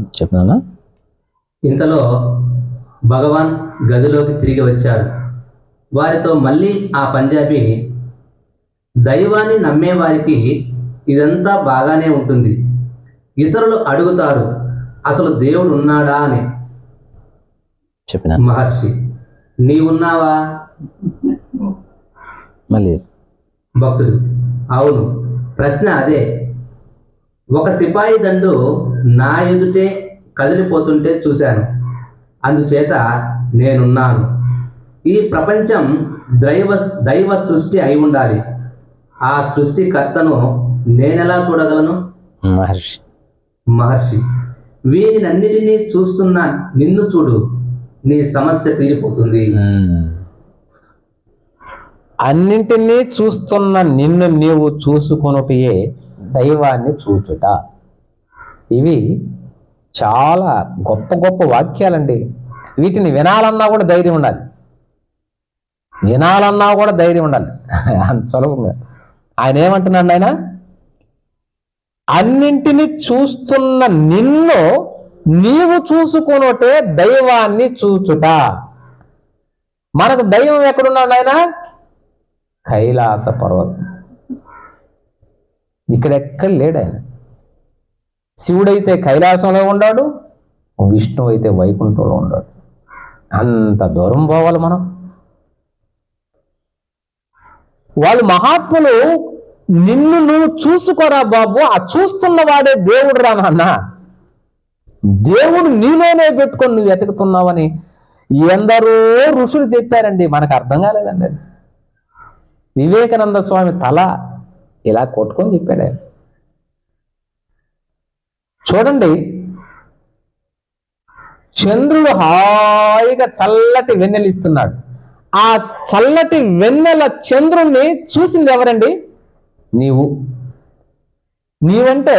చెప్పినానా ఇంతలో భగవాన్ గదిలోకి తిరిగి వచ్చాడు. వారితో మళ్ళీ ఆ పంజాబీ దైవాన్ని నమ్మేవారికి ఇదంతా బాగానే ఉంటుంది. ఇతరులు అడుగుతారు అసలు దేవుడు ఉన్నాడా? అని. చెప్పినా? మహర్షి నీవున్నావా? మళ్ళీ. భక్తుడు అవును. ప్రశ్న అదే. ఒక సిపాయి దండు నా ఎదుటే కదిలిపోతుంటే చూశాను. అందుచేత నేనున్నాను. ఈ ప్రపంచం దైవ దైవ సృష్టి అయి ఉండాలి. ఆ సృష్టికర్తను నేనెలా చూడగలను? మహర్షి. మహర్షి వీరినన్నిటినీ చూస్తున్న నిన్ను చూడు. నీ సమస్య తీరిపోతుంది. అన్నింటినీ చూస్తున్న నిన్ను నీవు చూసుకొనుటయే దైవాన్ని చూచుట. ఇవి చాలా గొప్ప గొప్ప వాక్యాలండి. వీటిని వినాలన్నా కూడా ధైర్యం ఉండాలి. వినాలన్నా కూడా ధైర్యం ఉండాలి. అంత సులభంగా. ఆయన ఏమంటున్నాడు ఆయన? అన్నింటినీ చూస్తున్న నిన్ను నీవు చూసుకునోటే దైవాన్ని చూచుట. మనకు దైవం ఎక్కడున్నాడు ఆయన? కైలాస పర్వతం. ఇక్కడెక్కడ లేడు ఆయన. శివుడైతే కైలాసంలో ఉన్నాడు విష్ణువు అయితే వైకుంఠంలో ఉన్నాడు. అంత దూరం పోవాలి మనం. వాళ్ళు మహాత్ములు నిన్ను నువ్వు చూసుకోరా బాబు ఆ చూస్తున్న వాడే దేవుడు రా నాన్న. దేవుడు నీలోనే పెట్టుకొని నువ్వు వెతుకుతున్నావని ఎందరో ఋషులు చెప్పారండి మనకు అర్థం కాలేదండి అది. వివేకానంద స్వామి తల ఇలా కొట్టుకొని చెప్పాడు ఆయన. చూడండి చంద్రుడు హాయిగా చల్లటి వెన్నెలిస్తున్నాడు ఆ చల్లటి వెన్నెల చంద్రుణ్ణి చూసింది ఎవరండి? నీవు. నీవంటే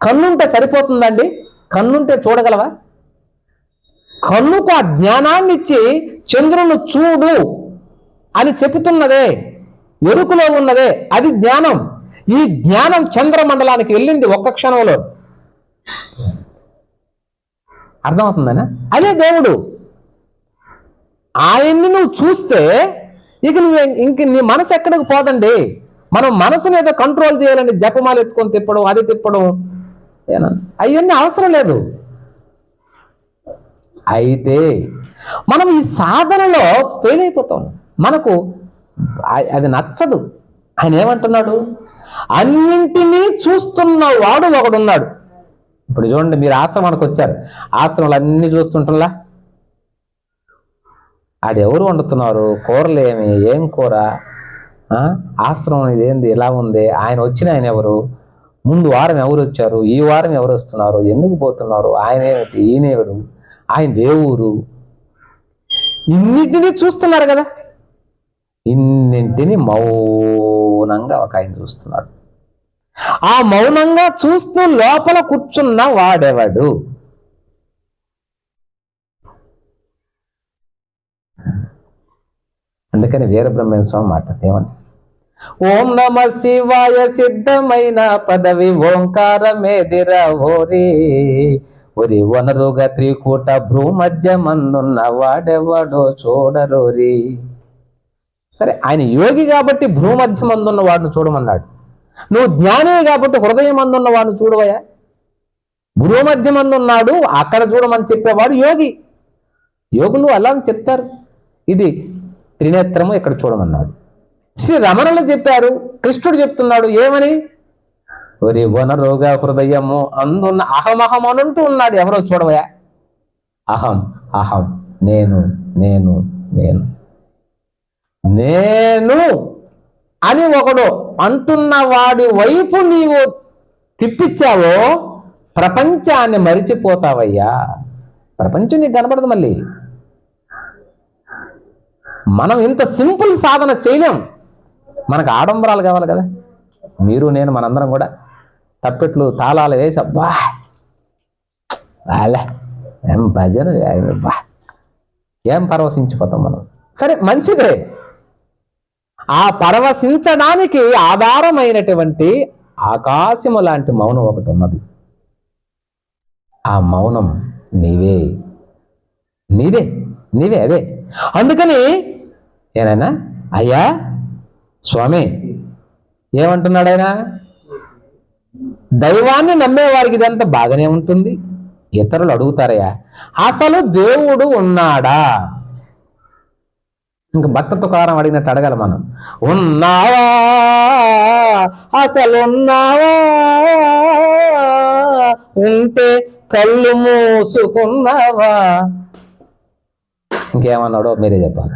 కన్నుంటే సరిపోతుందండి? కన్నుంటే చూడగలవా? కన్నుకు ఆ జ్ఞానాన్ని ఇచ్చి చంద్రుని చూడు అని చెబుతున్నదే. ఎరుకులో ఉన్నదే అది జ్ఞానం. ఈ జ్ఞానం చంద్రమండలానికి వెళ్ళింది ఒక్క క్షణంలో. అర్థమవుతుందనా? అదే దేవుడు. ఆయన్ని నువ్వు చూస్తే ఇక నువ్వు ఇంక నీ మనసు ఎక్కడికి పోదండి? మనం మనసుని ఏదో కంట్రోల్ చేయాలండి జపమాలు ఎత్తుకొని తిప్పడం అది తిప్పడం అవన్నీ అవసరం లేదు. అయితే మనం ఈ సాధనలో ఫెయిల్ అయిపోతాం. మనకు అది నచ్చదు. ఆయన ఏమంటున్నాడు? అన్నింటినీ చూస్తున్న వాడు ఒకడున్నాడు. ఇప్పుడు చూడండి మీరు ఆశ్రమానికి వచ్చారు. ఆశ్రమాలు అన్ని చూస్తుంటలా ఎవరు వండుతున్నారు? కూరలు ఏమి? ఏం కూర? ఆ? ఆశ్రమం ఇదేంది ఎలా ఉంది. ఆయన వచ్చిన ఆయన ఎవరు? ముందు వారం ఎవరు వచ్చారు? ఈ వారం ఎవరు వస్తున్నారు? ఎందుకు పోతున్నారు? ఆయన ఏమిటి? ఈయనేవుడు ఆయన దేవురు ఇన్నిటినీ చూస్తున్నారు కదా? ఇన్నింటిని మౌనంగా ఒక ఆయన చూస్తున్నాడు. ఆ మౌనంగా చూస్తూ లోపల కూర్చున్న వాడెవడు? అందుకని వీరబ్రహ్మణ స్వామి మాట ఏమని ఓం నమ శివాయ సిద్ధమైన పదవి ఓంకారమేదిర ఓరి. ఒరి వనరుగా త్రికూట భ్రూమధ్య మందున్న వాడెవడో చూడరోరి. సరే ఆయన యోగి కాబట్టి భూమధ్యమందున్న వాడిని చూడమన్నాడు. నువ్వు జ్ఞానివి కాబట్టి హృదయం అందున్న వాడిని చూడవయా భూమధ్యమందున్నాడు అక్కడ చూడమని చెప్పేవాడు యోగి. యోగులు అలా అని చెప్తారు. ఇది త్రినేత్రము ఇక్కడ చూడమన్నాడు. శ్రీ రమణులు చెప్పారు కృష్ణుడు చెప్తున్నాడు ఏమని? ఒరి వనరోగ హృదయము అందున్న అహమహం అనంటూ ఉన్నాడు ఎవరో చూడవయా అహం అహం నేను నేను నేను. నేను అని ఒకడు అంటున్న వాడి వైపు నీవు తిప్పించావో ప్రపంచాన్ని మరిచిపోతావయ్యా. ప్రపంచం నీకు కనపడదు మళ్ళీ. మనం ఇంత సింపుల్ సాధన చేయలేం. మనకు ఆడంబరాలు కావాలి కదా. మీరు నేను మనందరం కూడా తప్పెట్లు తాళాలు వేసి అబ్బా. వాళ్ళే ఏం భజన ఏం ఏం పరవశించిపోతాం మనం. సరే మంచిదే. ఆ పరవశించడానికి ఆధారమైనటువంటి ఆకాశము లాంటి మౌనం ఒకటి ఉన్నది. ఆ మౌనం నీవే. నీదే నీవే అదే. అందుకని ఏనాయనా అయ్యా స్వామి ఏమంటున్నాడు ఆయన? దైవాన్ని నమ్మేవారికి ఇదంతా బాగానే ఉంటుంది. ఇతరులు అడుగుతారయ్యా అసలు దేవుడు ఉన్నాడా? ఇంక భక్త తుకారం అడిగినట్టు అడగాలి మనం. ఉన్నావా? అసలు ఉన్నావా? ఉంటే కళ్ళు మూసుకున్నావా? ఇంకేమన్నాడో మీరే చెప్పాలి.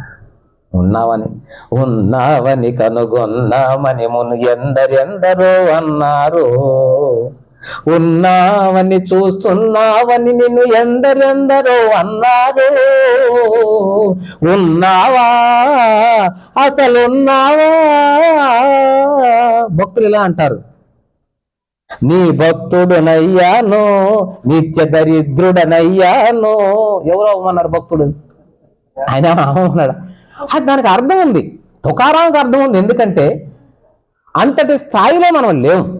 ఉన్నావని ఉన్నావని కనుగొన్నామని మును ఎందరెందరో అన్నారు. ఉన్నావని చూస్తున్నావని నిన్ను ఎందరెందరో అన్నారు. ఉన్నావా? అసలు ఉన్నావా భక్తులు ఇలా అంటారు. నీ భక్తుడునయ్యాను నిత్య దరిద్రుడనయ్యాను. ఎవరో అవ్వమన్నారు భక్తుడు? ఆయన అన్నాడు అది దానికి అర్థం ఉంది. తుకారానికి అర్థం ఉంది. ఎందుకంటే అంతటి స్థాయిలో మనం లేము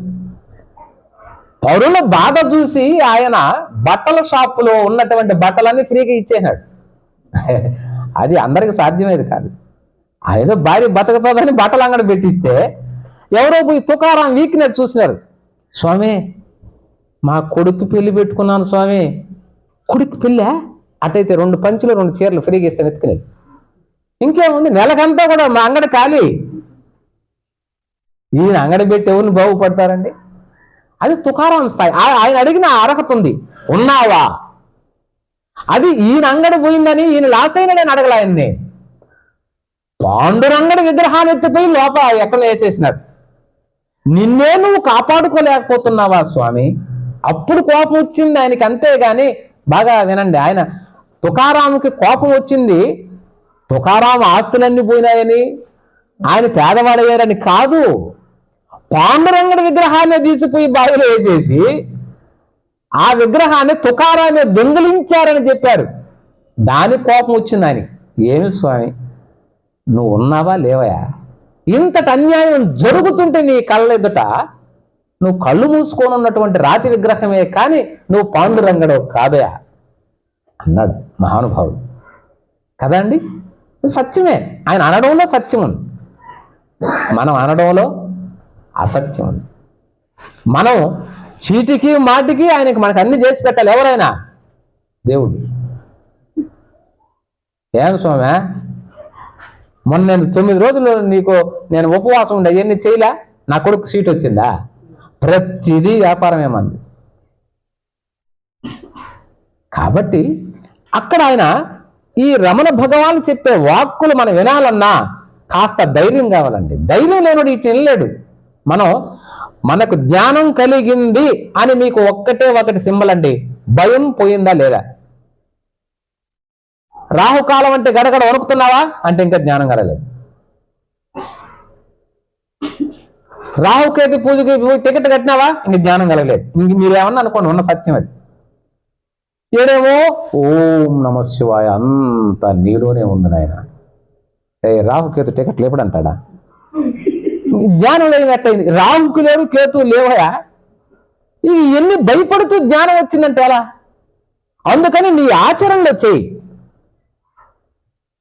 పరుల బాధ చూసి ఆయన బట్టల షాపులో ఉన్నటువంటి బట్టలన్నీ ఫ్రీగా ఇచ్చేసాడు అది అందరికి సాధ్యమేది కాదు. ఏదో భార్య బతకపోదని బట్టలు అంగడి పెట్టిస్తే ఎవరో పోయి తుకారం వీక్నెస్ చూసినారు. స్వామి మా కొడుకు పెళ్ళి పెట్టుకున్నాను స్వామి. కొడుకు పెళ్ళా? అటైతే రెండు పంచులు రెండు చీరలు ఫ్రీగా ఇస్తాను ఎత్తుకునేది ఇంకేముంది? నెలకంతా కూడా మా అంగడి ఖాళీ. ఈయన అంగడి పెట్టి ఎవరిని బాగుపడతారండి. అది తుకారాం స్థాయి. ఆ- ఆయన అడిగిన అర్హత ఉంది. ఉన్నావా? అది ఈయన అంగడి పోయిందని ఈయన లాస్ అయిన నేను అడగల ఆయన్ని. పాండురంగడి విగ్రహాన్ని ఎత్తిపోయి లోపల ఎక్కడ వేసేసినారు? నిన్నే నువ్వు కాపాడుకోలేకపోతున్నావా స్వామి? అప్పుడు కోపం వచ్చింది ఆయనకి అంతేగాని బాగా వినండి. ఆయన తుకారాముకి కోపం వచ్చింది. తుకారాము ఆస్తులన్నీ పోయినాయని ఆయన పేదవాడయ్యారని కాదు. పాండురంగుడి విగ్రహాన్ని తీసిపోయి బావిలో వేసేసి ఆ విగ్రహాన్ని తుకారాన్ని దొంగిలించారని చెప్పారు. దాని కోపం వచ్చింది ఆయన ఏమి స్వామి నువ్వు ఉన్నావా లేవయా? ఇంతటి అన్యాయం జరుగుతుంటే నీ కళ్ళ ఎదుట నువ్వు కళ్ళు మూసుకొని ఉన్నటువంటి రాతి విగ్రహమే కానీ నువ్వు పాండురంగడు కాదయా? అన్నాడు మహానుభావుడు. కదండి సత్యమే. ఆయన అనడంలో సత్యం ఉంది. మనం అనడంలో అసత్యం ఉంది మనం చీటికి మాటికి ఆయనకి మనకు అన్ని చేసి పెట్టాలి ఎవరైనా? దేవుడు. ఏం స్వామి? మొన్న నేను తొమ్మిది రోజులు నీకు నేను ఉపవాసం ఉండే అవన్నీ చేయలే? నా కొడుకు సీట్ వచ్చిందా? ప్రతిదీ వ్యాపారం ఏమంది కాబట్టి అక్కడ ఆయన ఈ రమణ భగవాన్ చెప్పే వాక్కులు మనం వినాలన్నా కాస్త ధైర్యం కావాలండి. ధైర్యం లేనుడు ఇటు వినలేడు మనం మనకు జ్ఞానం కలిగింది అని మీకు ఒక్కటే ఒకటి సింబల్ అండి. భయం పోయిందా లేదా? రాహుకాలం అంటే గడగడ వణుకుతున్నావా? అంటే ఇంకా జ్ఞానం కలగలేదు. రాహుకేతు పూజకి టికెట్ కట్టినావా? ఇంక జ్ఞానం కలగలేదు. ఇంక మీరేమన్నా అనుకోండి ఉన్న సత్యం అది. ఏడేమో? ఓం నమ శివాయ అంత నీలోనే ఉంది నాయన. ఏ రాహుకేతు టికెట్ లేపడంటాడా? జ్ఞానం లేనట్టయింది రాహుకు లేడు కేతు లేవయా? ఇవి ఎన్ని భయపడుతూ జ్ఞానం వచ్చిందంటే ఎలా? అందుకని నీ ఆచరణలో చేయి.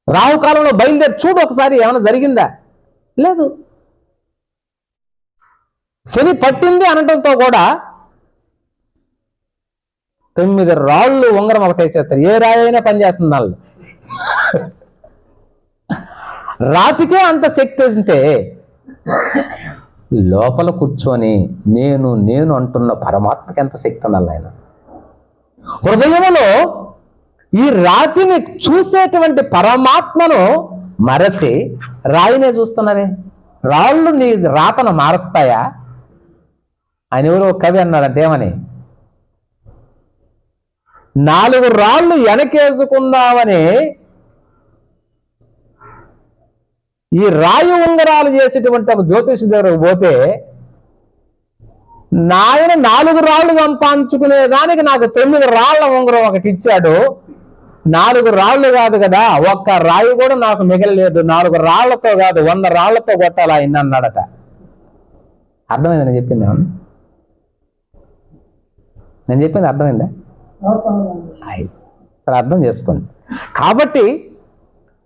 రాహుకాలంలో బయలుదేరి చూడు ఒకసారి ఏమైనా జరిగిందా? లేదు. శని పట్టింది అనడంతో కూడా తొమ్మిది రాళ్ళు ఉంగరం ఒకటే చేస్తారు ఏ రాయి అయినా పనిచేస్తుంది వాళ్ళు రాతికే అంత శక్తి ఉంటే లోపల కూర్చొని నేను నేను అంటున్న పరమాత్మకి ఎంత శక్తి ఉండాలి ఆయన హృదయంలో ఈ రాతిని చూసేటువంటి పరమాత్మను మరచి రాయినే చూస్తున్నవే? రాళ్ళు నీ రాతను మారుస్తాయా? అని ఎవరో కవి అన్నాడంటే ఏమని? నాలుగు రాళ్ళు వెనకేసుకుందామని ఈ రాయి ఉంగరాలు చేసేటువంటి ఒక జ్యోతిషి దగ్గరకు పోతే నాయన నాలుగు రాళ్ళు సంపాదించుకునే దానికి నాకు తొమ్మిది రాళ్ళ ఉంగరం ఒకటి ఇచ్చాడు. నాలుగు రాళ్ళు కాదు కదా ఒక్క రాయి కూడా నాకు మిగలలేదు. నాలుగు రాళ్ళతో కాదు వంద రాళ్ళతో కొట్టాలి ఆయన అన్నాడట. అర్థమైంది నేను చెప్పింది నేను చెప్పింది అర్థమైందా? అయి అర్థం చేసుకోండి. కాబట్టి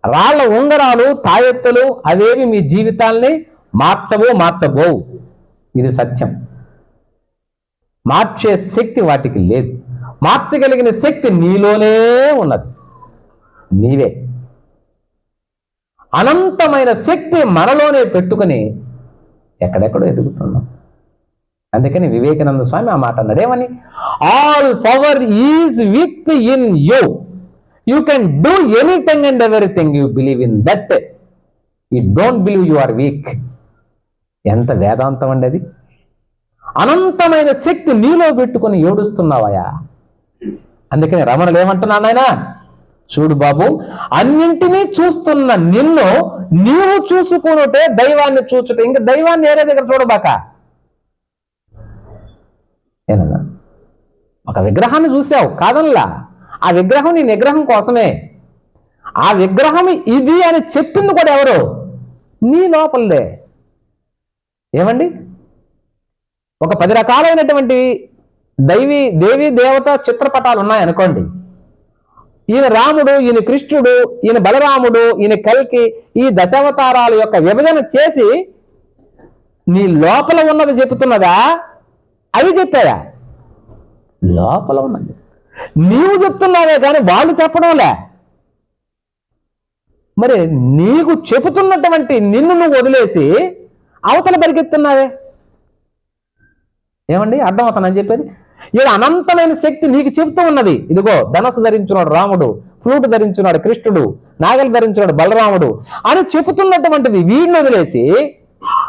రాళ్ళ ఉంగరాలు తాయెత్తులు అవేవి మీ జీవితాల్ని మార్చవు మార్చబోవు. ఇది సత్యం. మార్చే శక్తి వాటికి లేదు. మార్చగలిగిన శక్తి నీలోనే ఉన్నది. నీవే. అనంతమైన శక్తి మనలోనే పెట్టుకుని ఎక్కడెక్కడో ఎదుగుతున్నాం అందుకని వివేకానంద స్వామి ఆ మాట అన్నాడేమని all power is within you you can do anything and everything you believe in that you don't believe you are weak ఎంత వేదాంతం అండి అది? అనంతమైన శక్తి నీలో పెట్టుకొని ఏడుస్తున్నావయా అందుకని రమణులు ఏమంటున్నాను ఆయన చూడు బాబు అన్నింటినీ చూస్తున్న నిన్ను నీవు చూసుకునుటే దైవాన్ని చూచుట. ఇంకా దైవాన్ని ఏరే దగ్గర చూడబాక. ఏనన్నా? ఒక విగ్రహాన్ని చూసావు కాదనలా? ఆ విగ్రహం నీ నిగ్రహం కోసమే. ఆ విగ్రహం ఇది అని చెప్పింది కూడా ఎవరు? నీ లోపలదే. ఏమండి? ఒక పది రకాలైనటువంటి దైవీ దేవి దేవత చిత్రపటాలు ఉన్నాయనుకోండి ఈయన రాముడు ఈయన కృష్ణుడు ఈయన బలరాముడు ఈయన కల్కి ఈ దశావతారాల యొక్క విభజన చేసి నీ లోపల ఉన్నది చెబుతున్నదా అవి చెప్పాయా? లోపల ఉన్నది. నీవు చెప్తున్నావే కానీ వాళ్ళు చెప్పడంలే. మరి నీకు చెబుతున్నటువంటి నిన్ను నువ్వు వదిలేసి అవతల పరిగెత్తున్నావే? ఏమండి? అర్థమవుతానని చెప్పేది? ఇది అనంతమైన శక్తి నీకు చెబుతూ ఉన్నది. ఇదిగో ధనస్సు ధరించున్నాడు రాముడు ఫ్లూట్ ధరించున్నాడు కృష్ణుడు నాగలు ధరించున్నాడు బలరాముడు అని చెబుతున్నటువంటిది వీడిని వదిలేసి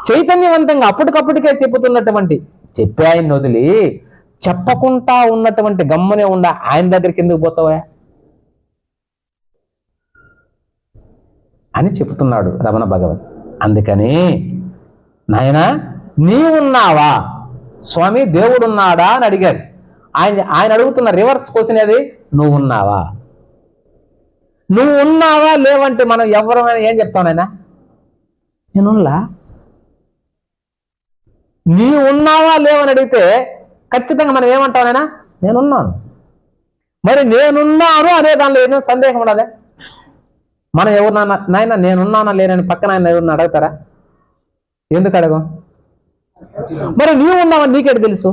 చైతన్యవంతంగా అప్పటికప్పటికే చెబుతున్నటువంటి చెప్పాయని వదిలి చెప్పకుండా ఉన్నటువంటి గమ్మనే ఉండ ఆయన దగ్గరికి ఎందుకు పోతావా? అని చెబుతున్నాడు రమణ భగవన్ అందుకని నాయనా నీవున్నావా? స్వామి దేవుడున్నాడా అని అడిగారు ఆయన ఆయన అడుగుతున్న రివర్స్ క్వశ్చన్ అది నువ్వు ఉన్నావా నువ్వు ఉన్నావా లేవంటే మనం ఎవరైనా ఏం చెప్తాం నాయనా? నేనున్నా. నీ ఉన్నావా లేవని అడిగితే ఖచ్చితంగా మనం ఏమంటాం నాయనా? నేనున్నాను. మరి నేనున్నాను అనే దానిలో ఏమో సందేహం ఉన్నదే మనం ఎవరినన్నా నాయన నేనున్నానా లేనని పక్కన ఆయన ఎవరిని అడుగుతారా? ఎందుకు అడగం? మరి నీవు ఉన్నావని నీకేటి తెలుసు?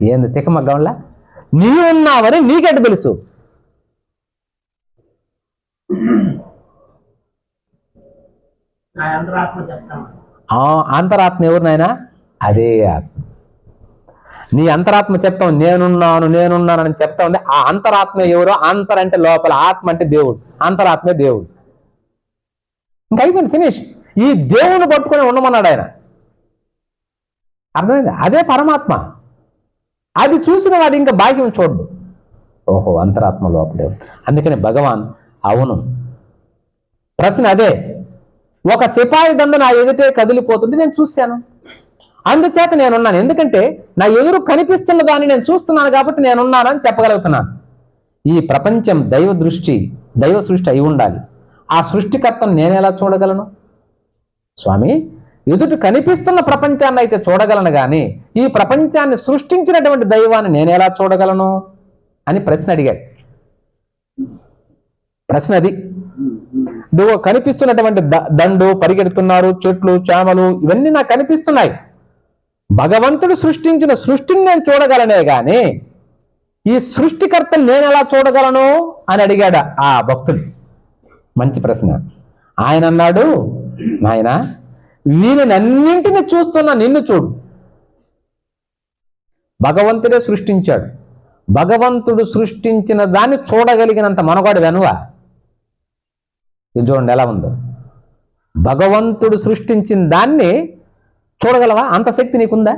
ఏంది తిక్కమగ్గంలా నీవు ఉన్నావని నీకెటు తెలుసు? నా అంతరాత్మ చెప్తాను. అంతరాత్మ ఎవరు నాయనా? అదే ఆత్మ. నీ అంతరాత్మ చెప్తాం నేనున్నాను నేనున్నానని చెప్తా ఉంది ఆ అంతరాత్మ ఎవరు? అంతర్ అంటే లోపల ఆత్మ అంటే దేవుడు. అంతరాత్మే దేవుడు. ఇంకా అయిపోయింది ఫినిష్ ఈ దేవుని పట్టుకొని ఉండమన్నాడు ఆయన. అర్థమైంది? అదే పరమాత్మ. అది చూసిన వాడు ఇంకా భాగ్యం చూడు ఓహో అంతరాత్మ లోపలే అందుకని భగవాన్ అవును. ప్రశ్న అదే. ఒక సిపాయి దండ నా ఎదుటే కదిలిపోతుంటే నేను చూశాను. అందుచేత నేనున్నాను. ఎందుకంటే నా ఎదురు కనిపిస్తున్న దాన్ని నేను చూస్తున్నాను కాబట్టి నేనున్నానని చెప్పగలుగుతున్నాను. ఈ ప్రపంచం దైవ దృష్టి దైవ సృష్టి అయి ఉండాలి. ఆ సృష్టికర్తను నేను ఎలా చూడగలను? స్వామి ఎదుటి కనిపిస్తున్న ప్రపంచాన్ని అయితే చూడగలను కానీ ఈ ప్రపంచాన్ని సృష్టించినటువంటి దైవాన్ని నేను ఎలా చూడగలను? అని ప్రశ్న అడిగాడు. ప్రశ్న అది. కనిపిస్తున్నటువంటి దండు పరిగెడుతున్నారు చెట్లు చేమలు ఇవన్నీ నాకు కనిపిస్తున్నాయి. భగవంతుడు సృష్టించిన సృష్టిని నేను చూడగలనే గాని ఈ సృష్టికర్తను నేను ఎలా చూడగలను అని అడిగాడు ఆ భక్తుడు. మంచి ప్రశ్న. ఆయన అన్నాడు నాయన వీరినన్నింటిని చూస్తున్న నిన్ను చూడు. భగవంతుడే సృష్టించాడు. భగవంతుడు సృష్టించిన దాన్ని చూడగలిగినంత మనగాడు వెనువా? ఇది చూడండి ఎలా ఉందో. భగవంతుడు సృష్టించిన దాన్ని చూడగలవా? అంత శక్తి నీకుందా?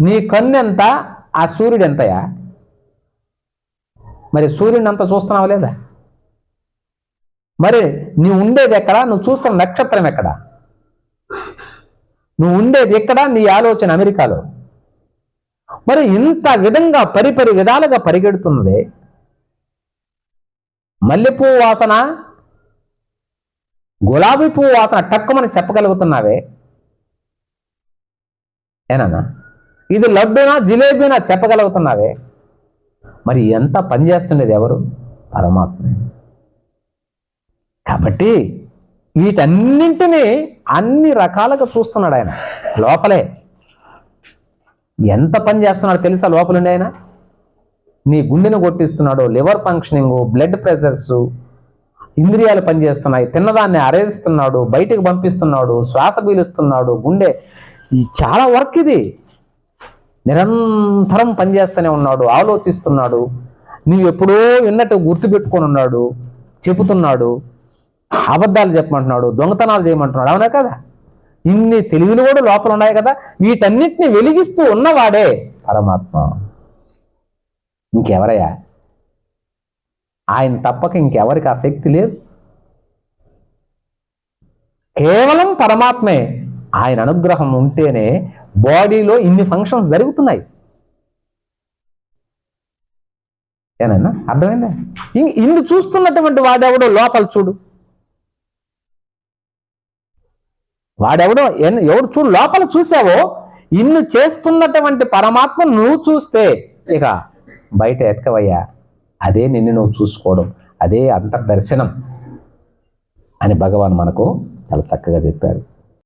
నీ కన్ను ఎంత ఆ సూర్యుడు ఎంతయా మరి సూర్యుడిని అంత చూస్తున్నావా లేదా? మరి నువ్వు ఉండేది ఎక్కడ? నువ్వు చూస్తున్న నక్షత్రం ఎక్కడ? నువ్వు ఉండేది ఎక్కడ? నీ ఆలోచన అమెరికాలో. మరి ఇంత విధంగా పరిపరి విధాలుగా పరిగెడుతున్నదే మల్లెపూ వాసన గులాబీ పువ్వు వాసన టక్కుమని చెప్పగలుగుతున్నావే? ఏనన్నా ఇది లడ్డునా జిలేబీనా చెప్పగలుగుతున్నావే? మరి ఎంత పనిచేస్తుండేది ఎవరు? పరమాత్మే. కాబట్టి వీటన్నింటినీ అన్ని రకాలుగా చూస్తున్నాడు ఆయన లోపలే. ఎంత పని చేస్తున్నాడో తెలుసా లోపలుండే ఆయన? నీ గుండెను కొట్టిస్తున్నాడు లివర్ ఫంక్షనింగ్ బ్లడ్ ప్రెషర్స్ ఇంద్రియాలు పనిచేస్తున్నాయి తిన్నదాన్ని అరేస్తున్నాడు బయటికి పంపిస్తున్నాడు శ్వాస పీలుస్తున్నాడు గుండె ఈ చాలా వర్క్ ఇది. నిరంతరం పనిచేస్తూనే ఉన్నాడు ఆలోచిస్తున్నాడు నువ్వు ఎప్పుడో విన్నట్టు గుర్తుపెట్టుకొని ఉన్నాడు చెబుతున్నాడు అబద్ధాలు చెప్పమంటున్నాడు దొంగతనాలు చేయమంటున్నాడు అవునా కదా? ఇన్ని తెలివిలు కూడా లోపల ఉన్నాయి కదా వీటన్నిటిని వెలిగిస్తూ ఉన్నవాడే పరమాత్మ. ఇంకెవరయ్యా? ఆయన తప్పక ఇంకెవరికి ఆ శక్తి లేదు. కేవలం పరమాత్మే ఆయన అనుగ్రహం ఉంటేనే బాడీలో ఇన్ని ఫంక్షన్స్ జరుగుతున్నాయి. ఏనన్నా అర్థమైందా? ఇన్ని చూస్తున్నటువంటి వాడెవడో లోపల చూడు. వాడెవడో ఎన్- ఎవడు చూడు లోపల చూసావో ఇన్ని చేస్తున్నటువంటి పరమాత్మ నువ్వు చూస్తే ఇక బయట ఎతకవయ్యా. అదే నిన్ను నువ్వు చూసుకోవడం. అదే అంతర్దర్శనం అని భగవాన్ మనకు చాలా చక్కగా చెప్పారు.